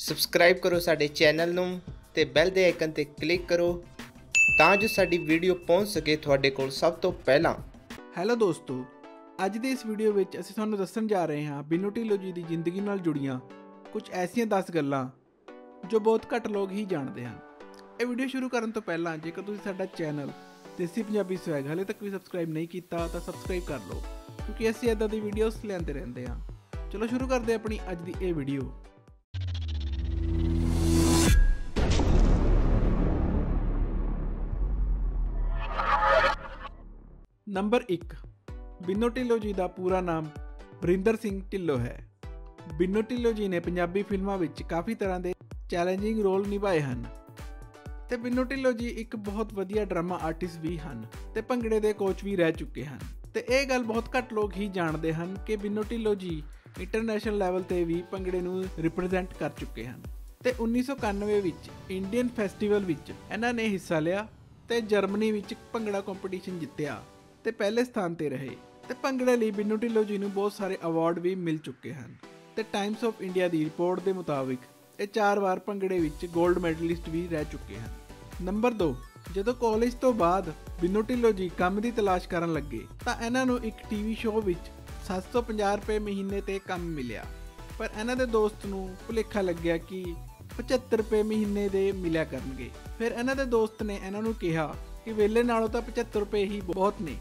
Subscribe ਕਰੋ ਸਾਡੇ channel ਨੂੰ ਤੇ ਬੈਲ ਦੇ ਆਈਕਨ ਤੇ ਕਲਿੱਕ ਕਰੋ ਤਾਂ ਜੋ ਸਾਡੀ ਵੀਡੀਓ ਪਹੁੰਚ ਸਕੇ ਤੁਹਾਡੇ ਕੋਲ ਸਭ ਤੋਂ ਪਹਿਲਾਂ। ਹੈਲੋ ਦੋਸਤੋ, ਅੱਜ ਦੀ ਇਸ ਵੀਡੀਓ ਵਿੱਚ ਅਸੀਂ ਤੁਹਾਨੂੰ ਦੱਸਣ ਜਾ ਰਹੇ ਹਾਂ ਬਿਨੂ ਢਿੱਲੋਂ ਜੀ ਦੀ ਜ਼ਿੰਦਗੀ ਨਾਲ ਜੁੜੀਆਂ ਕੁਝ ਐਸੀਆਂ 10 ਗੱਲਾਂ ਜੋ ਬਹੁਤ ਘੱਟ ਲੋਕ ਹੀ ਜਾਣਦੇ ਹਨ। ਇਹ ਵੀਡੀਓ ਸ਼ੁਰੂ ਕਰਨ ਤੋਂ ਪਹਿਲਾਂ ਜੇਕਰ ਤੁਸੀਂ ਸਾਡਾ ਚੈਨਲ ਦੇਸੀ ਪੰਜਾਬੀ ਸਵੈਗ ਹਲੇ ਤੱਕ ਵੀ ਸਬਸਕ੍ਰਾਈਬ ਨਹੀਂ ਕੀਤਾ ਤਾਂ ਸਬਸਕ੍ਰਾਈਬ ਕਰ ਲਓ, ਕਿਉਂਕਿ ਅਸੀਂ ਇਦਾਂ ਦੀ ਵੀਡੀਓਜ਼ ਲੈਂਦੇ ਰਹਿੰਦੇ ਹਾਂ। ਚਲੋ ਸ਼ੁਰੂ ਕਰਦੇ ਹਾਂ ਆਪਣੀ ਅੱਜ ਦੀ ਇਹ ਵੀਡੀਓ ਨੰਬਰ 1 ਬਿੰਨੋ ਢਿੱਲੋਂ ਜੀ ਦਾ ਪੂਰਾ ਨਾਮ ਵਰਿੰਦਰ ਸਿੰਘ ਢਿੱਲੋਂ ਹੈ। ਬਿੰਨੋ ਢਿੱਲੋਂ ਜੀ ਨੇ ਪੰਜਾਬੀ ਫਿਲਮਾਂ ਵਿੱਚ ਕਾਫੀ ਤਰ੍ਹਾਂ ਦੇ ਚੈਲੰਜਿੰਗ ਰੋਲ ਨਿਭਾਏ ਹਨ ਤੇ ਬਿੰਨੋ ਢਿੱਲੋਂ ਜੀ ਇੱਕ ਬਹੁਤ ਵਧੀਆ ਡਰਾਮਾ ਆਰਟਿਸਟ ਵੀ ਹਨ ਤੇ ਭੰਗੜੇ ਦੇ ਕੋਚ ਵੀ ਰਹਿ ਚੁੱਕੇ ਹਨ। ਤੇ ਇਹ ਗੱਲ ਬਹੁਤ ਘੱਟ ਲੋਕ ਹੀ ਜਾਣਦੇ ਹਨ ਕਿ ਬਿੰਨੋ ਢਿੱਲੋਂ ਜੀ ਇੰਟਰਨੈਸ਼ਨਲ ਲੈਵਲ ਤੇ ਵੀ ਭੰਗੜੇ ਨੂੰ ਰਿਪਰੈਜ਼ੈਂਟ ਕਰ ਚੁੱਕੇ ਹਨ। ਤੇ 1991 ਵਿੱਚ ਇੰਡੀਅਨ ਫੈਸਟੀਵਲ ਵਿੱਚ ਇਹਨਾਂ ਨੇ ਹਿੱਸਾ ਲਿਆ ਤੇ ਜਰਮਨੀ ਵਿੱਚ ਭੰਗੜਾ ਕੰਪੀਟੀਸ਼ਨ ਜਿੱਤਿਆ। ਤੇ ਪਹਿਲੇ ਸਥਾਨ ਤੇ ਰਹੇ ਤੇ ਭੰਗੜੇ ਲਈ ਬਿੰਨੂ ਢਿੱਲੋਂ ਜੀ ਨੂੰ ਬਹੁਤ ਸਾਰੇ ਅਵਾਰਡ ਵੀ ਮਿਲ ਚੁੱਕੇ ਹਨ ਤੇ ਟਾਈਮਸ ਆਫ ਇੰਡੀਆ ਦੀ ਰਿਪੋਰਟ ਦੇ ਮੁਤਾਬਿਕ ਇਹ ਚਾਰ ਵਾਰ ਭੰਗੜੇ ਵਿੱਚ 골ਡ ਮੈਡਲਿਸਟ ਵੀ ਰਹਿ ਚੁੱਕੇ ਹਨ। ਨੰਬਰ 2 ਜਦੋਂ ਕਾਲਜ ਤੋਂ ਬਾਅਦ ਬਿੰਨੂ ਢਿੱਲੋਂ ਜੀ ਕੰਮ ਦੀ ਤਲਾਸ਼ ਕਰਨ ਲੱਗੇ ਤਾਂ ਇਹਨਾਂ ਨੂੰ ਇੱਕ ਟੀਵੀ ਸ਼ੋਅ ਵਿੱਚ 750 ਰੁਪਏ ਮਹੀਨੇ ਤੇ ਕੰਮ ਮਿਲਿਆ। ਪਰ ਇਹਨਾਂ ਦੇ ਦੋਸਤ ਨੂੰ ਭੁਲੇਖਾ ਲੱਗਿਆ ਕਿ 75 ਰੁਪਏ ਮਹੀਨੇ ਦੇ ਮਿਲਿਆ ਕਰਨਗੇ। ਫਿਰ ਇਹਨਾਂ ਦੇ ਦੋਸਤ ਨੇ ਇਹਨਾਂ ਨੂੰ ਕਿਹਾ ਕਿ ਵੇਲੇ ਨਾਲੋਂ ਤਾਂ 75 ਰੁਪਏ ਹੀ ਬਹੁਤ ਨੇ।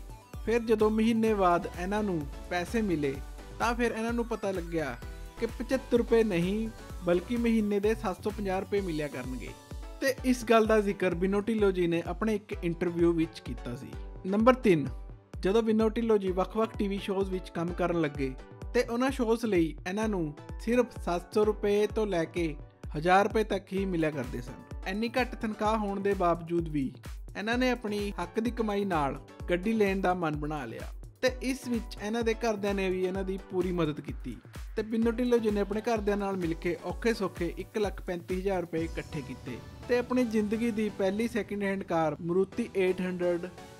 ਫਿਰ ਜਦੋਂ ਮਹੀਨੇ ਬਾਅਦ ਇਹਨਾਂ ਨੂੰ ਪੈਸੇ ਮਿਲੇ, ਤਾਂ ਫਿਰ ਇਹਨਾਂ ਨੂੰ ਪਤਾ ਲੱਗਿਆ ਕਿ 75 ਰੁਪਏ ਨਹੀਂ, ਬਲਕਿ ਮਹੀਨੇ ਦੇ 750 ਰੁਪਏ ਮਿਲਿਆ ਕਰਨਗੇ। ਤੇ ਇਸ ਗੱਲ ਦਾ ਜ਼ਿਕਰ ਬਿਨੋ ਢਿੱਲੋਂ ਜੀ ਨੇ ਆਪਣੇ ਇੱਕ ਇੰਟਰਵਿਊ ਵਿੱਚ ਕੀਤਾ ਸੀ। ਨੰਬਰ 3 ਜਦੋਂ ਬਿਨੋ ਢਿੱਲੋਂ ਜੀ ਵੱਖ-ਵੱਖ ਟੀਵੀ ਸ਼ੋਜ਼ ਵਿੱਚ ਕੰਮ ਕਰਨ ਲੱਗੇ, ਤੇ ਉਹਨਾਂ ਸ਼ੋਜ਼ ਲਈ ਇਹਨਾਂ ਨੂੰ ਸਿਰਫ 700 ਰੁਪਏ ਤੋਂ ਲੈ ਕੇ 1000 ਰੁਪਏ ਤੱਕ ਹੀ ਮਿਲਿਆ ਕਰਦੇ ਸਨ। ਇੰਨੀ ਘੱਟ ਤਨਖਾਹ ਹੋਣ ਦੇ ਬਾਵਜੂਦ ਵੀ ਇਹਨਾਂ ਨੇ ਆਪਣੀ ਹੱਕ ਦੀ ਕਮਾਈ ਨਾਲ ਗੱਡੀ ਲੈਣ ਦਾ ਮਨ ਬਣਾ ਲਿਆ ਤੇ ਇਸ ਵਿੱਚ ਇਹਨਾਂ ਦੇ ਘਰਦਿਆਂ ਨੇ ਵੀ ਇਹਨਾਂ ਦੀ ਪੂਰੀ ਮਦਦ ਕੀਤੀ ਤੇ ਬਿੰਨੋ ਢਿੱਲੋਂ ਜੀ ਨੇ ਆਪਣੇ ਘਰਦਿਆਂ ਨਾਲ ਮਿਲ ਕੇ ਔਖੇ ਸੌਖੇ 135000 ਰੁਪਏ ਇਕੱਠੇ ਕੀਤੇ ਤੇ ਆਪਣੀ ਜ਼ਿੰਦਗੀ ਦੀ ਪਹਿਲੀ ਸੈਕਿੰਡ ਹੈਂਡ ਕਾਰ ਮਰੂਤੀ 800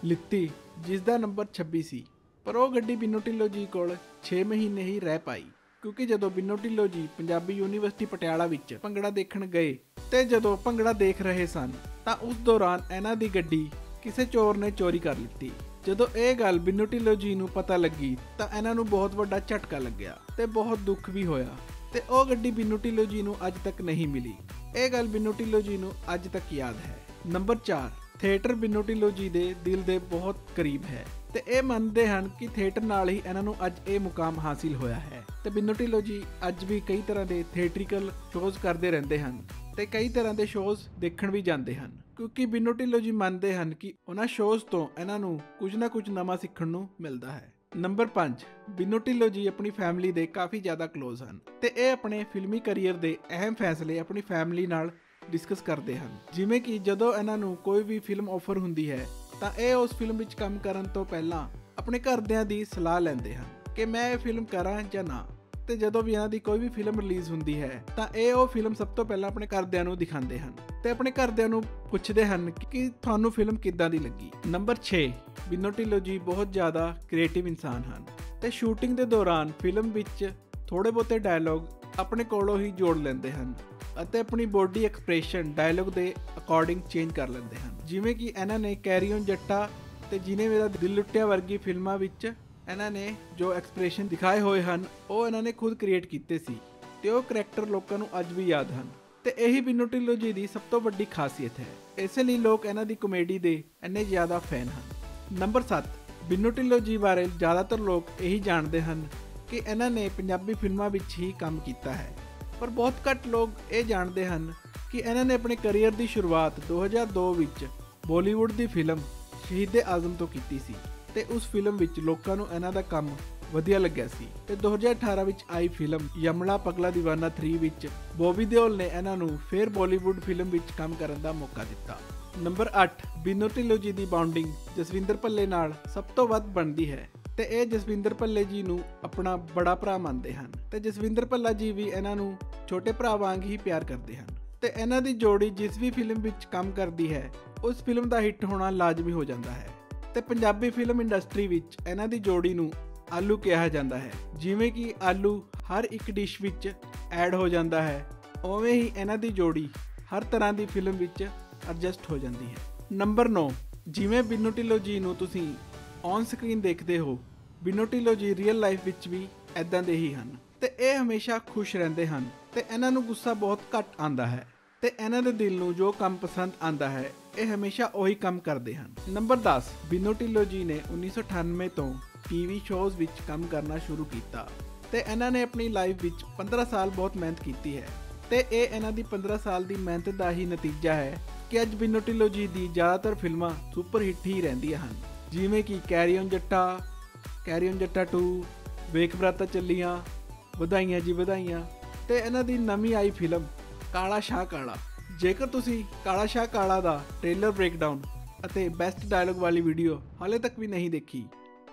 ਲਿੱਤੀ ਜਿਸ ਦਾ ਨੰਬਰ 26 ਸੀ। ਪਰ ਉਹ ਗੱਡੀ ਬਿੰਨੋ ਢਿੱਲੋਂ ਜੀ ਕੋਲ 6 ਮਹੀਨੇ ਹੀ ਰਹਿ ਪਾਈ, ਕਿਉਂਕਿ ਜਦੋਂ ਬਿੰਨੋ ਢਿੱਲੋਂ ਜੀ ਪੰਜਾਬੀ ਯੂਨੀਵਰਸਿਟੀ ਪਟਿਆਲਾ ਵਿੱਚ ਭੰਗੜਾ ਦੇਖਣ ਗਏ ਤੇ ਜਦੋਂ ਭੰਗੜਾ ਦੇਖ ਰਹੇ ਸਨ, ਤਾਂ ਉਸ ਦੌਰਾਨ ਇਹਨਾਂ ਦੀ ਗੱਡੀ ਕਿਸੇ ਚੋਰ ਨੇ ਚੋਰੀ ਕਰ ਲਿੱਤੀ। ਜਦੋਂ ਇਹ ਗੱਲ ਬਿੰਨੂ ਢਿੱਲੋਂ ਜੀ ਨੂੰ ਪਤਾ ਲੱਗੀ, ਤਾਂ ਇਹਨਾਂ ਨੂੰ ਬਹੁਤ ਵੱਡਾ ਝਟਕਾ ਲੱਗਿਆ ਤੇ ਬਹੁਤ ਦੁੱਖ ਵੀ ਹੋਇਆ। ਤੇ ਉਹ ਗੱਡੀ ਬਿੰਨੂ ਢਿੱਲੋਂ ਜੀ ਨੂੰ ਅੱਜ ਤੱਕ ਨਹੀਂ ਮਿਲੀ। ਇਹ ਗੱਲ ਬਿੰਨੂ ਢਿੱਲੋਂ ਜੀ ਨੂੰ ਅੱਜ ਤੱਕ ਯਾਦ ਹੈ। ਨੰਬਰ 4 ਥੀਏਟਰ ਬਿੰਨੂ ਢਿੱਲੋ ਜੀ ਦੇ ਦਿਲ ਦੇ ਬਹੁਤ ਕਰੀਬ ਹੈ ਤੇ ਇਹ ਮੰਨਦੇ ਹਨ ਕਿ ਥੀਏਟਰ ਨਾਲ ਹੀ ਇਹਨਾਂ ਨੂੰ ਅੱਜ ਇਹ ਮੁਕਾਮ ਹਾਸਿਲ ਹੋਇਆ ਹੈ। ਤੇ ਬਿੰਨੂ ਢਿੱਲੋਂ ਜੀ ਅੱਜ ਵੀ ਕਈ ਤਰ੍ਹਾਂ ਦੇ ਥੀਏਟ੍ਰਿਕਲ ਸ਼ੋਜ਼ ਕਰਦੇ ਰਹਿੰਦੇ ਹਨ। ਤੇ ਕਈ ਤਰ੍ਹਾਂ ਦੇ ਸ਼ੋਜ਼ ਦੇਖਣ ਵੀ ਜਾਂਦੇ ਹਨ। ਕਿਉਂਕਿ ਬਿੰਨੂ ਢਿੱਲੋਂ ਜੀ ਮੰਨਦੇ ਹਨ ਕਿ ਉਹਨਾਂ ਸ਼ੋਜ਼ ਤੋਂ ਇਹਨਾਂ ਨੂੰ ਕੁਝ ਨਾ ਕੁਝ ਨਵਾਂ ਸਿੱਖਣ ਨੂੰ ਮਿਲਦਾ ਹੈ। ਨੰਬਰ 5 ਬਿੰਨੂ ਢਿੱਲੋਂ ਜੀ ਆਪਣੀ ਫੈਮਿਲੀ ਦੇ ਕਾਫੀ ਜ਼ਿਆਦਾ ক্লোਜ਼ ਹਨ ਤੇ ਇਹ ਆਪਣੇ ਫਿਲਮੀ ਕੈਰੀਅਰ ਦੇ ਅਹਿਮ ਫੈਸਲੇ ਆਪਣੀ ਫੈਮਿਲੀ ਨਾਲ ਡਿਸਕਸ ਕਰਦੇ ਹਨ। ਜਿਵੇਂ ਕਿ ਜਦੋਂ ਇਹਨਾਂ ਨੂੰ ਕੋਈ ਵੀ ਫਿਲਮ ਆਫਰ ਹੁੰਦੀ ਹੈ, ਤਾਂ ਇਹ ਉਸ ਫਿਲਮ ਵਿੱਚ ਕੰਮ ਕਰਨ ਤੋਂ ਪਹਿਲਾਂ ਆਪਣੇ ਘਰਦਿਆਂ ਦੀ ਸਲਾਹ ਲੈਂਦੇ ਹਨ ਕਿ ਮੈਂ ਇਹ ਫਿਲਮ ਕਰਾਂ ਜਾਂ ਨਾ। ਤੇ ਜਦੋਂ ਵੀ ਇਹਨਾਂ ਦੀ ਕੋਈ ਵੀ ਫਿਲਮ ਰਿਲੀਜ਼ ਹੁੰਦੀ ਹੈ, ਤਾਂ ਇਹ ਉਹ ਫਿਲਮ ਸਭ ਤੋਂ ਪਹਿਲਾਂ ਆਪਣੇ ਘਰਦਿਆਂ ਨੂੰ ਦਿਖਾਉਂਦੇ ਹਨ ਤੇ ਆਪਣੇ ਘਰਦਿਆਂ ਨੂੰ ਪੁੱਛਦੇ ਹਨ ਕਿ ਤੁਹਾਨੂੰ ਫਿਲਮ ਕਿੱਦਾਂ ਦੀ ਲੱਗੀ? ਨੰਬਰ 6 ਬਿਨੋ ਢਿੱਲੋਂ ਜੀ ਬਹੁਤ ਜ਼ਿਆਦਾ ਕ੍ਰੀਏਟਿਵ ਇਨਸਾਨ ਹਨ ਤੇ ਸ਼ੂਟਿੰਗ ਦੇ ਦੌਰਾਨ ਫਿਲਮ ਵਿੱਚ ਥੋੜੇ ਬਹੁਤੇ ਡਾਇਲੌਗ ਆਪਣੇ ਕੋਲੋਂ ਹੀ ਜੋੜ ਲੈਂਦੇ ਹਨ ਅਤੇ ਆਪਣੀ ਬੋਡੀ ਐਕਸਪ੍ਰੈਸ਼ਨ ਡਾਇਲੌਗ ਦੇ ਅਕੋਰਡਿੰਗ ਚੇਂਜ ਕਰ ਲੈਂਦੇ ਹਨ। ਜਿਵੇਂ ਕਿ ਇਹਨਾਂ ਨੇ ਕੈਰੀਓਨ ਜੱਟਾ ਤੇ ਜਿਨੇ ਮੇਰਾ ਦਿਲ ਲੁੱਟਿਆ ਵਰਗੀ ਫਿਲਮਾਂ ਵਿੱਚ ਇਹਨਾਂ ਨੇ ਜੋ ਐਕਸਪ੍ਰੈਸ਼ਨ ਦਿਖਾਏ ਹੋਏ ਹਨ, ਉਹ ਇਹਨਾਂ ਨੇ ਖੁਦ ਕ੍ਰੀਏਟ ਕੀਤੇ ਸੀ ਤੇ ਉਹ ਕੈਰੈਕਟਰ ਲੋਕਾਂ ਨੂੰ ਅੱਜ ਵੀ ਯਾਦ ਹਨ। ਤੇ ਇਹੀ ਬਿੰਨੂ ਢਿੱਲੋਂ ਜੀ ਦੀ ਸਭ ਤੋਂ ਵੱਡੀ ਖਾਸੀਅਤ ਹੈ। ਇਸੇ ਲਈ ਲੋਕ ਇਹਨਾਂ ਦੀ ਕਾਮੇਡੀ ਦੇ ਇੰਨੇ ਜ਼ਿਆਦਾ ਫੈਨ ਹਨ। ਨੰਬਰ 7 ਬਿੰਨੂ ਢਿੱਲੋਂ ਜੀ ਬਾਰੇ ਜ਼ਿਆਦਾਤਰ ਲੋਕ ਇਹੀ ਜਾਣਦੇ ਹਨ ਕਿ ਇਹਨਾਂ ਨੇ ਪੰਜਾਬੀ ਫਿਲਮਾਂ ਵਿੱਚ ਹੀ ਕੰਮ ਕੀਤਾ ਹੈ। ਪਰ ਬਹੁਤ ਘੱਟ ਲੋਕ ਇਹ ਜਾਣਦੇ ਹਨ ਕਿ ਇਹਨਾਂ ਨੇ ਆਪਣੇ ਕੈਰੀਅਰ ਦੀ ਸ਼ੁਰੂਆਤ 2002 ਵਿੱਚ ਬਾਲੀਵੁੱਡ ਦੀ ਫਿਲਮ ਸ਼ਹੀਦ ਆਜ਼ਮ ਤੋਂ ਕੀਤੀ ਸੀ। ਤੇ ਉਸ ਫਿਲਮ ਵਿੱਚ ਲੋਕਾਂ ਨੂੰ ਇਹਨਾਂ ਦਾ ਕੰਮ ਵਧੀਆ ਲੱਗਿਆ ਸੀ। ਤੇ 2018 ਵਿੱਚ ਆਈ ਫਿਲਮ ਯਮਲਾ ਪਗਲਾ دیਵਾਨਾ 3 ਵਿੱਚ ਬੋਬੀ ਦਿਓਲ ਨੇ ਇਹਨਾਂ ਨੂੰ ਫੇਰ ਬਾਲੀਵੁੱਡ ਫਿਲਮ ਵਿੱਚ ਕੰਮ ਕਰਨ ਦਾ ਮੌਕਾ ਦਿੱਤਾ। ਨੰਬਰ 8 ਬਿਨੋ ਢਿੱਲੋਂ ਜੀ ਦੀ ਬਾਉਂਡਿੰਗ ਜਸਵਿੰਦਰ ਭੱਲੇ ਨਾਲ ਸਭ ਤੋਂ ਵੱਧ ਬਣਦੀ ਹੈ ਤੇ ਇਹ ਜਸਵਿੰਦਰ ਭੱਲੇ ਜੀ ਨੂੰ ਆਪਣਾ ਬੜਾ ਭਰਾ ਮੰਨਦੇ ਹਨ ਤੇ ਜਸਵਿੰਦਰ ਭੱਲਾ ਜੀ ਵੀ ਇਹਨਾਂ ਨੂੰ ਛੋਟੇ ਭਰਾ ਵਾਂਗ ਹੀ ਪਿਆਰ ਕਰਦੇ ਹਨ ਤੇ ਇਹਨਾਂ ਦੀ ਜੋੜੀ ਜਿਸ ਵੀ ਫਿਲਮ ਵਿੱਚ ਕੰਮ ਕਰਦੀ ਹੈ, ਉਸ ਫਿਲਮ ਦਾ ਹਿੱਟ ਹੋਣਾ ਲਾਜ਼ਮੀ ਹੋ ਜਾਂਦਾ ਹੈ। ਤੇ ਪੰਜਾਬੀ ਫਿਲਮ ਇੰਡਸਟਰੀ ਵਿੱਚ ਇਹਨਾਂ ਦੀ ਜੋੜੀ ਨੂੰ ਆਲੂ ਕਿਹਾ ਜਾਂਦਾ ਹੈ। ਜਿਵੇਂ ਕਿ ਆਲੂ ਹਰ ਇੱਕ ਡਿਸ਼ ਵਿੱਚ ਐਡ ਹੋ ਜਾਂਦਾ ਹੈ। ਉਵੇਂ ਹੀ ਇਹਨਾਂ ਦੀ ਜੋੜੀ ਹਰ ਤਰ੍ਹਾਂ ਦੀ ਫਿਲਮ ਵਿੱਚ ਐਡਜਸਟ ਹੋ ਜਾਂਦੀ ਹੈ। ਨੰਬਰ 9 ਜਿਵੇਂ ਬਿੰਨੂ ਢਿੱਲੋਂ ਜੀ ਨੂੰ ਤੁਸੀਂ ਔਨ ਸਕਰੀਨ ਦੇਖਦੇ ਹੋ, ਬਿੰਨੂ ਢਿੱਲੋਂ ਜੀ ਰੀਅਲ ਲਾਈਫ ਵਿੱਚ ਵੀ ਐਦਾਂ ਦੇ ਹੀ ਹਨ। ਤੇ ਇਹ ਹਮੇਸ਼ਾ ਖੁਸ਼ ਰਹਿੰਦੇ ਹਨ ਤੇ ਇਹਨਾਂ ਨੂੰ ਗੁੱਸਾ ਬਹੁਤ ਘੱਟ ਆਂਦਾ ਹੈ ਤੇ ਇਹਨਾਂ ਦੇ ਦਿਲ ਨੂੰ ਜੋ ਕੰਮ ਪਸੰਦ ਆਂਦਾ ਹੈ ਇਹ ਹਮੇਸ਼ਾ ਉਹੀ ਕੰਮ ਕਰਦੇ ਹਨ। ਨੰਬਰ 10 ਬਿਨੋ ਢਿੱਲੋਂ ਜੀ ਨੇ 1998 ਤੋਂ ਟੀਵੀ ਸ਼ੋਜ਼ ਵਿੱਚ ਕੰਮ ਕਰਨਾ ਸ਼ੁਰੂ ਕੀਤਾ ਤੇ ਇਹਨਾਂ ਨੇ ਆਪਣੀ ਲਾਈਫ ਵਿੱਚ 15 ਸਾਲ ਬਹੁਤ ਮਿਹਨਤ ਕੀਤੀ ਹੈ ਤੇ ਇਹ ਇਹਨਾਂ ਦੀ 15 ਸਾਲ ਦੀ ਮਿਹਨਤ ਦਾ ਹੀ ਨਤੀਜਾ ਹੈ ਕਿ ਅੱਜ ਬਿਨੋ ਢਿੱਲੋਂ ਜੀ ਦੀ ਜ਼ਿਆਦਾਤਰ ਫਿਲਮਾਂ ਸੁਪਰ ਹਿੱਟ ਹੀ ਰਹਿੰਦੀਆਂ ਹਨ। ਜਿਵੇਂ ਕਿ carry on Jatta carry on Jatta 2 ਵੇਖ ਬਰਾਤਾ ਚੱਲੀਆਂ, ਵਧਾਈਆਂ ਜੀ ਵਧਾਈਆਂ ਤੇ ਇਹਨਾਂ ਦੀ ਨਵੀਂ ਆਈ ਫਿਲਮ ਕਾਲਾ ਸ਼ਾਹ ਕਾਲਾ। ਜੇਕਰ ਤੁਸੀਂ ਕਾਲਾ ਸ਼ਾਹ ਕਾਲਾ ਦਾ ਟ੍ਰੇਲਰ ਬ੍ਰੇਕਡਾਊਨ ਅਤੇ ਬੈਸਟ ਡਾਇਲੌਗ ਵਾਲੀ ਵੀਡੀਓ ਹਾਲੇ ਤੱਕ ਵੀ ਨਹੀਂ ਦੇਖੀ,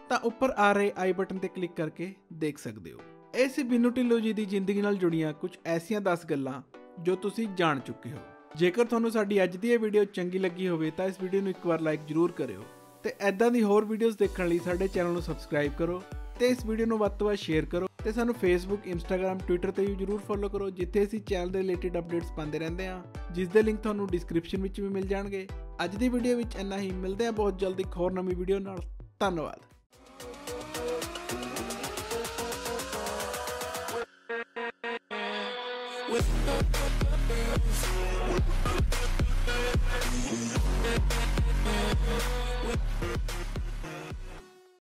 ਤਾਂ ਉੱਪਰ ਆ ਰਹੇ ਆਈ ਬਟਨ ਤੇ ਕਲਿੱਕ ਕਰਕੇ ਦੇਖ ਸਕਦੇ ਹੋ। ਇਹ ਸੀ ਬਿੰਨੂ ਢਿੱਲੋਂ ਜੀ ਦੀ ਜ਼ਿੰਦਗੀ ਨਾਲ ਜੁੜੀਆਂ ਕੁਝ ਐਸੀਆਂ 10 ਗੱਲਾਂ ਜੋ ਤੁਸੀਂ ਜਾਣ ਚੁੱਕੇ ਹੋ। ਜੇਕਰ ਤੁਹਾਨੂੰ ਸਾਡੀ ਅੱਜ ਦੀ ਇਹ ਵੀਡੀਓ ਚੰਗੀ ਲੱਗੀ ਹੋਵੇ ਤਾਂ ਇਸ ਵੀਡੀਓ ਨੂੰ ਇੱਕ ਵਾਰ ਲਾਈਕ ਜ਼ਰੂਰ ਕਰਿਓ ਤੇ ਐਦਾਂ ਦੀ ਹੋਰ ਵੀਡੀਓਜ਼ ਦੇਖਣ ਲਈ ਸਾਡੇ ਚੈਨਲ ਨੂੰ ਸਬਸਕ੍ਰਾਈਬ ਕਰੋ ਤੇ ਇਸ ਵੀਡੀਓ ਨੂੰ ਵੱਧ ਤੋਂ ਵੱਧ ਸ਼ੇਅਰ ਕਰੋ। ਤੇ ਸਾਨੂੰ ਫੇਸਬੁੱਕ ਇੰਸਟਾਗ੍ਰam ਟਵਿੱਟਰ ਤੇ ਵੀ ਜਰੂਰ ਫੋਲੋ ਕਰੋ, ਜਿੱਥੇ ਅਸੀਂ ਚੈਨਲ ਦੇ ਰਿਲੇਟਡ ਅਪਡੇਟਸ ਪਾਉਂਦੇ ਰਹਿੰਦੇ ਹਾਂ। ਜਿਸ ਦੇ ਲਿੰਕ ਤੁਹਾਨੂੰ ਡਿਸਕ੍ਰਿਪਸ਼ਨ ਵਿੱਚ ਵੀ ਮਿਲ ਜਾਣਗੇ। ਅੱਜ ਦੀ ਵੀਡੀਓ ਵਿੱਚ ਇੰਨਾ ਹੀ। ਮਿਲਦੇ ਹਾਂ ਬਹੁਤ ਜਲਦੀ ਇੱਕ ਹੋਰ ਨਵੀਂ ਵੀਡੀਓ ਨਾਲ। ਧੰਨਵਾਦ। with